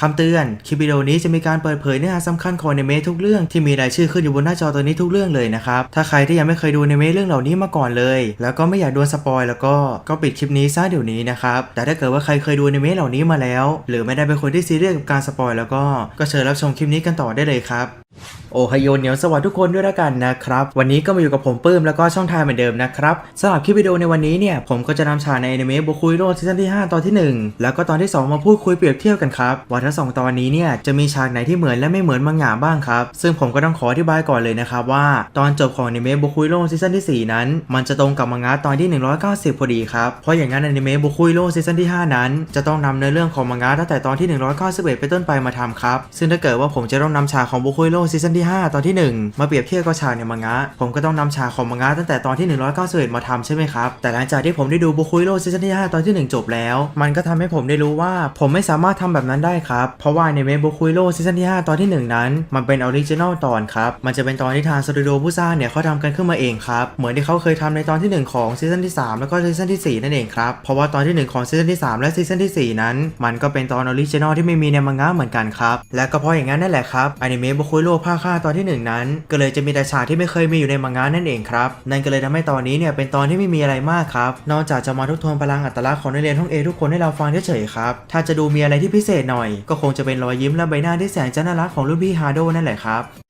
คำเตือน คลิปวิดีโอนี้จะมีการเปิดเผยเนื้อหาสำคัญของในเมทุกเรื่องที่มีรายชื่อขึ้นอยู่บนหน้าจอตัวนี้ทุกเรื่องเลยนะครับ ถ้าใครที่ยังไม่เคยดูในเมทเรื่องเหล่านี้มาก่อนเลย แล้วก็ไม่อยากโดนสปอยแล้วก็ก็ปิดคลิปนี้ซะเดี๋ยวนี้นะครับ แต่ถ้าเกิดว่าใครเคยดูในเมะเหล่านี้มาแล้ว หรือไม่ได้เป็นคนที่ซีเรียสกับการสปอยแล้วก็ก็เชิญรับชมคลิปนี้กันต่อได้เลยครับ โอไฮโยเหนียวสวัสดีทุกคนด้วยละกันนะครับ วันนี้ก็มาอยู่กับผมปื้มแล้วก็ช่องทางเหมือนเดิมนะครับสำหรับคลิปวิดีโอในวันนี้เนี่ย ผมก็จะนำฉากในอนิเมะบุคุยโรซีซั่นที่ 5 ตอนที่ 1 แล้วก็ตอนที่ 2 มาพูดคุยเปรียบเทียบกันครับ ว่าทั้งสองตอนนี้เนี่ย จะมีฉากไหนที่เหมือนและไม่เหมือนมังงะบ้างครับ ซึ่งผมก็ต้องขออธิบายก่อนเลยนะครับว่า ตอนจบของอนิเมะบุคุยโรซีซั่นที่ 4 นั้น มันจะตรงกับมังงะตอนที่ 190พอดีครับเพราะอย่างนั้นอนิเมะบุคุยโรซีซั่นที่ 5 นั้น จะต้องนำเนื้อเรื่องของมังงะตั้งแต่ตอนที่ 191 เป็นต้นไปมาทำครับซึ่งถ้าเกิดว่าผมจะต้องนำฉากของบุคุยโรซีซั่นที่ 5 ตอนที่ 1 มาเปรียบเทียบกับฉากในมังงะ ผมก็ต้องนำฉากของมังงะตั้งแต่ตอนที่ 191 มาทำใช่ไหมครับ แต่หลังจากที่ผมได้ดูบุคุยโรซีซั่นที่ 5 ตอนที่ 1 จบแล้ว มันก็ทำให้ผมได้รู้ว่าผมไม่สามารถทำแบบนั้นได้ครับ เพราะว่าในเมบุคุยโรซีซั่นที่ 5 ตอนที่ 1 นั้น มันเป็นออริจินอลตอนครับ มันจะเป็นตอนที่ทางสตูดิโอผู้สร้างเนี่ยเขาทำกันขึ้นมาเองครับ เหมือนที่เขาเคยทำในตอนที่ 1 ของซีซั่นที่ 3 แล้วก็ซีซั่นที่ 4 นั่นเองครับ เพราะว่าตอนที่ 1 ของซีซั่นที่ 3 และซีซั่นที่ 4 นั้น มันก็เป็นตอนออริจินอลที่ไม่มีในมังงะเหมือนกันครับ และก็เพราะอย่างนั้นนั่นแหละครับอนิเมะบุคุยโรภาคาตอนที่ 1 นั้น ก็เลยจะมีแต่ฉากที่ไม่เคยมีอยู่ในมังงะนั่นเองครับนั่นก็เลยทำให้ตอนนี้เนี่ยเป็นตอนที่ไม่มีอะไรมากครับนอกจากจะมาทบทวนพลังอัตลักษณ์ของนักเรียนห้องเอทุกคนให้เราฟังเฉยๆครับถ้าจะดูมีอะไรที่พิเศษหน่อย ก็คงจะเป็นรอยยิ้มและใบหน้าที่แสนจะน่ารักของรุ่นพี่ฮาโดนั่นแหละครับ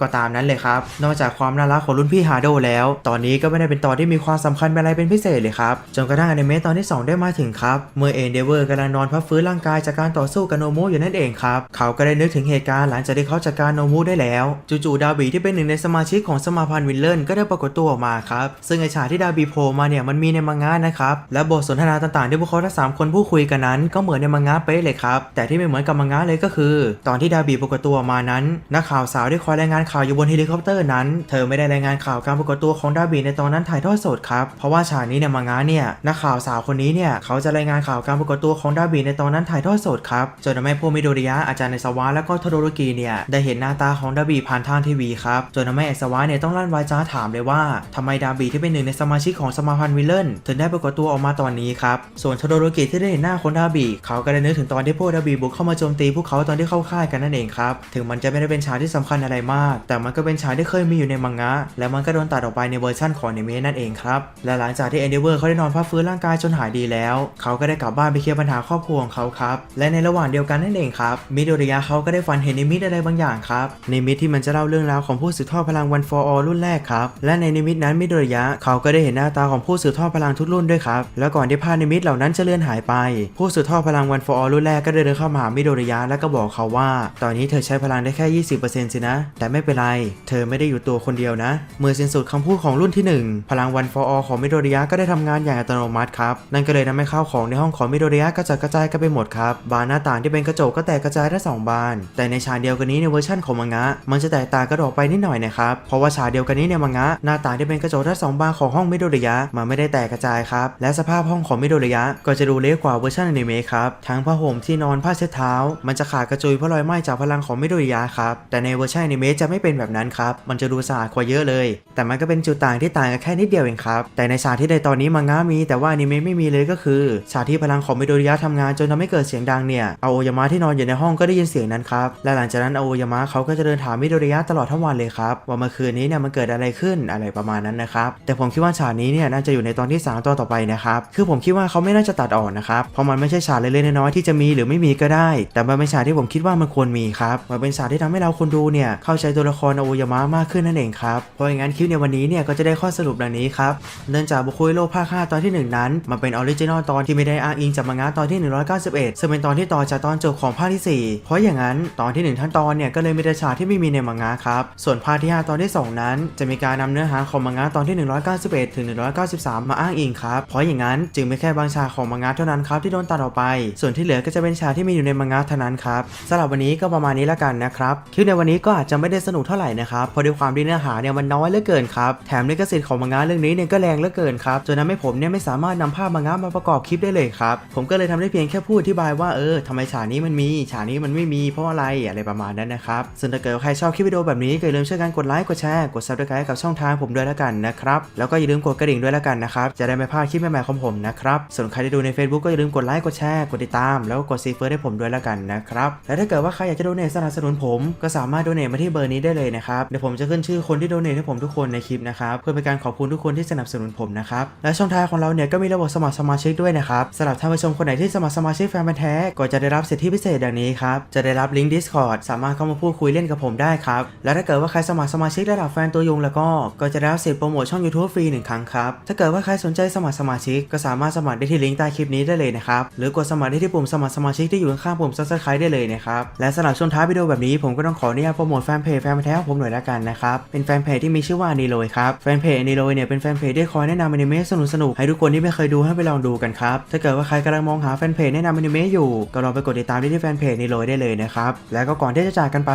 ก็ตามนั้นเลยครับ นอกจากความน่ารักของรุ่นพี่ฮาโดแล้ว ตอนนี้ก็ไม่ได้เป็นตอนที่มีความสำคัญอะไรเป็นพิเศษเลยครับ จนกระทั่งอนิเมะตอนที่ 2 ได้มาถึงครับ เมื่อเอนเดเวอร์กำลังนอนพักฟื้นร่างกายจากการต่อสู้กับโนมุอยู่นั่นเองครับ เขาก็ได้นึกถึงเหตุการณ์หลังจากที่เขาจัดการโนมุได้แล้ว จู่ๆดาบีที่เป็นหนึ่งในสมาชิกของสมาพันธ์วินเลนก็ได้ปรากฏตัวออกมาครับ ซึ่งไอฉากที่ดาบีโผล่มาเนี่ยมันมีในมังงะนะครับ และบทสนทนาต่างๆที่พวกเขาทั้งสามคนพูดคุยกันนั้น ก็เหมือนในมังงะเป๊ะเลยครับ แต่ที่ไม่เหมือนกับมังงะเลยก็คือ ตอนที่ดาบีปรากฏตัวออกมานั้น นักข่าวสาวได้คอยรายงานข่าวอยู่บนเฮลิคอปเตอร์นั้น เธอไม่ได้รายงานข่าวการปรากฏตัวของดาบีในตอนนั้นถ่ายทอดสดครับ เพราะว่าฉากนี้ในมังงะเนี่ยนักข่าวสาวคนนี้เนี่ยเขาจะรายงานข่าวการปรากฏตัวของดาบีในตอนนั้นถ่ายทอดสดครับจนทำให้พวกมิโดริยะอาจารย์ในสวะและก็โทโดโรกิเนี่ยได้เห็นหน้าตาของดาบีผ่านทางทีวีครับจนทำให้ไอสวะเนี่ยต้องลั่นวาจาถามเลยว่าทำไมดาบีที่เป็นหนึ่งในสมาชิกของสมาพันธ์วิลเลนถึงได้ปรากฏตัวออกมาตอนนี้ครับส่วนโทโดโรกิที่ได้เห็นหน้าคนดาบีเขาก็ได้นึกถึงตอนที่พวกดาบีบุกเข้ามาโจมตีพวกเขาตอนที่เข้าค่ายกันนั่นเองครับถึงมันจะไม่ได้เป็นฉากที่สำคัญอะไรมากแต่มันก็เป็นฉากที่เคยมีอยู่ในมังงะ และมันก็โดนตัดออกไปในเวอร์ชั่นของอนิเมะนั่นเองครับ และหลังจากที่เอนเดเวอร์เขาได้นอนพักฟื้นร่างกายจนหายดีแล้ว เขาก็ได้กลับบ้านไปเคลียร์ปัญหาครอบครัวของเขาครับ และในระหว่างเดียวกันนั่นเองครับ มิโดริยะเขาก็ได้ฝันเห็นนิมิตอะไรบางอย่างครับ นิมิตที่มันจะเล่าเรื่องราวของผู้สืบทอดพลังวันฟอร์อรุ่นแรกครับ และในนิมิตนั้นมิโดริยะเขาก็ได้เห็นหน้าตาของผู้สืบทอดพลังทุกรุ่นด้วยครับ แล้วก่อนที่ภาพนิมิตเหล่านั้นจะเลื่อนหายไป ผู้สืบทอดพลังวันฟอร์อรุ่นแรกก็ได้เดินเข้ามาหามิโดริยะและก็บอกเขาว่า ตอนนี้เธอใช้พลังได้แค่ 20%สินะ แต่ไม่เป็นไร เธอไม่ได้อยู่ตัวคนเดียวนะ เมื่อสิ้นสุดคำพูดของรุ่นที่ 1 พลังวันฟอร์ของมิโดริยะก็ได้ทำงานอย่างอัตโนมัติครับ นั่นก็เลยทำให้ข้าวของในห้องของมิโดริยะกระจัดกระจายกันไปหมดครับ บานหน้าต่างที่เป็นกระจกก็แตกกระจายทั้งสองบาน แต่ในฉากเดียวกันนี้ในเวอร์ชันของมังงะ มันจะแตกต่างกันออกไปนิดหน่อยนะครับ เพราะว่าฉากเดียวกันนี้ในมังงะหน้าต่างที่เป็นกระจกทั้งสองบานของห้องมิโดริยะมันไม่ได้แตกกระจายครับ และสภาพห้องของมิโดริยะก็จะดูเล็กกว่าเวอร์ชันอนิเมะครับ ทั้งผ้าห่มที่นอนผ้าเช็ดเท้า มันจะขาดกระจุยเพราะรอยไหม้จากพลังของมิโดริยะครับ แต่ในเวอร์ชันอนิเมะจะไม่เป็นแบบนั้นครับ มันจะดูสะอาดกว่าเยอะเลย แต่มันก็เป็นจุดต่างที่ต่างกันแค่นิดเดียวเองครับ แต่ในฉากที่ในตอนนี้มังงะมี แต่ว่าอนิเมะไม่มีเลยก็คือฉากที่พลังของมิโดริยะทำงานจนทำให้เกิดเสียงดังเนี่ยอาโอยามะที่นอนอยู่ในห้องก็ได้ยินเสียงนั้นครับ และหลังจากนั้นอาโอยามะเขาก็จะเดินถามมิโดริยะตลอดทั้งวันเลยครับ ว่าเมื่อคืนนี้เนี่ยมันเกิดอะไรขึ้นอะไรประมาณนั้นนะครับ แต่ผมคิดว่าฉากนี้เนี่ยน่าจะอยู่ในตอนที่3ตอนต่อไปนะครับ คือผมคิดว่าเขาไม่น่าจะตัดออกนะครับ เพราะมันไม่ใช่ฉากเล็กๆน้อยๆที่จะมีหรือไม่มีก็ได้ แต่มันเป็นฉากที่ผมคิดว่ามันควรมีครับมันเป็นฉากที่ทำให้เราคนดูเนี่ยเข้าใจตัวละครอาโอยามะมากขึ้นนั่นเองครับเพราะอย่างนั้นคลิปในวันนี้เนี่ยก็จะได้ข้อสรุปดังนี้ครับเนื่องจากบุคุยโลภาค5ตอนที่ 1 นั้น มันเป็นออริจินอลตอนที่ไม่ได้อ้างอิงจากมังงะตอนที่ 191 ซึ่งเป็นตอนที่ต่อจากตอนจบของภาคที่ 4 เพราะอย่างนั้นตอนที่ 1 ทั้งตอนเนี่ยก็เลยมีแต่ฉากที่ไม่มีในมังงะครับส่วนภาคที่ 5 ตอนที่ 2 นั้น จะมีการนำเนื้อหาของมังงะตอนที่ 191 ถึง 193 มาอ้างอิงครับเพราะอย่างนั้นจึงไม่แค่บางฉากของมังงะเท่านั้นครับที่โดนตัดออกไป ส่วนที่เหลือก็จะเป็นฉากที่มีอยู่ในมังงะเท่านั้นครับสำหรับวันนี้ก็ประมาณนี้แล้วกันนะครับคลิปในวันนี้ก็อาจจะไม่ได้สนุกเท่าไหร่นะครับเพราะด้วยความที่เนื้อหาเนี่ยมันน้อยเหลือเกินครับแถมลิขสิทธิ์ของมังงะเรื่องนี้เนี่ยก็แรงเหลือเกินครับจนทำให้ผมเนี่ยไม่สามารถนำภาพมังงะมาประกอบคลิปได้เลยครับผมก็เลยทำได้เพียงแค่พูดอธิบายว่าเออทำไมฉากนี้มันมีฉากนี้มันไม่มีเพราะอะไรอะไรประมาณนั้นนะครับส่วนถ้าเกิดว่าใครชอบคลิปวิดีโอแบบนี้ก็อย่าลืมช่วยกันกดไลค์กดแชร์กดซับสไครต์กับช่องทางผมด้วยแล้วกันนะครับแล้วก็อย่าลืมกดกระดิ่งด้วยแล้วกันนะครับจะได้ไม่พลาดคลิปใหม่ๆของผมนะครับส่วนใครที่ดูใน Facebook ก็อย่าลืมกดไลค์กดแชร์กดติดตาม แล้วก็กดซีเฟิร์ให้ผมด้วยแล้วกันนะครับและถ้าเกิดว่าใครอยากจะโดเนสนับสนุนผมก็สามารถโดเนมาที่เบอร์นี้ได้เลยนะครับ เดี๋ยวผมจะขึ้นชื่อคนที่โดเนทให้ผมทุกคนในคลิปนะครับ เพื่อเป็นการขอบคุณทุกคนที่สนับสนุนผมนะครับ และช่องทางของเราเนี่ยก็มีระบบสมัครสมาชิกด้วยนะครับสำหรับท่านผู้ชมคนไหนที่สมัครสมาชิกแฟนพันธ์แท้ก็จะได้รับสิทธิพิเศษดังนี้ครับ จะได้รับลิงก์ Discord สามารถเข้ามาพูดคุยเล่นกับผมได้ครับ และถ้าเกิดว่าใครสมัครสมาชิกระดับแฟนตัวยงแล้วก็ ก็จะได้รับสิทธิ์โปรโมทช่อง YouTube ฟรีหนึ่งครั้งครับ ถ้าเกิดว่าใครสนใจสมัครสมาชิก ก็สามารถสมัครได้ที่ลิงก์ใต้คลิปนี้ได้เลยนะครับ หรือกดสมัครได้ที่ปุ่มสมัครสมาชิกที่อยู่ข้างๆปุ่ม Subscribe ได้เลยนะครับ และสำหรับช่วงท้ายวิดีโอแบบนี้ผมก็ต้องขออนุญาตโปรโมทแฟนเพจนพันแท้ของผมหน่อยละกันนะครับ เป็นแฟนเพจที่มีชื่อว่านิโรยครับ แฟนเพจนิโรยเนี่ยเป็นแฟนเพจที่คอยแนะนำอนิเมะสนุกๆให้ทุกคนที่ไม่เคยดูให้ไปลองดูกันครับ ถ้าเกิดว่าใครกำลังมองหาแฟนเพจแนะนำอนิเมะอยู่ ก็ลองไปกดติดตามได้ที่แฟนเพจนิโรยได้เลยนะครับ แล้วก็ก่อนที่จะจากกันไป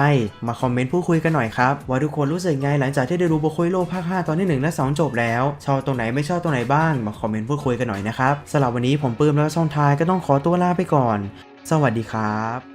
มาคอมเมนต์พูดคุยกันหน่อยครับ ว่าทุกคนรู้สึกไงหลังจากที่ได้ดูโบคุยโลภาค 5 ตอนที่ 1 และ 2 จบแล้ว ชอบตรงไหนไม่ชอบตรงไหนบ้าง มาคอมเมนต์พูดคุยกันหน่อยนะครับสำหรับวันนี้ผมปื้มแล้วช่องทายก็ต้องขอตัวลาไปก่อน สวัสดีครับ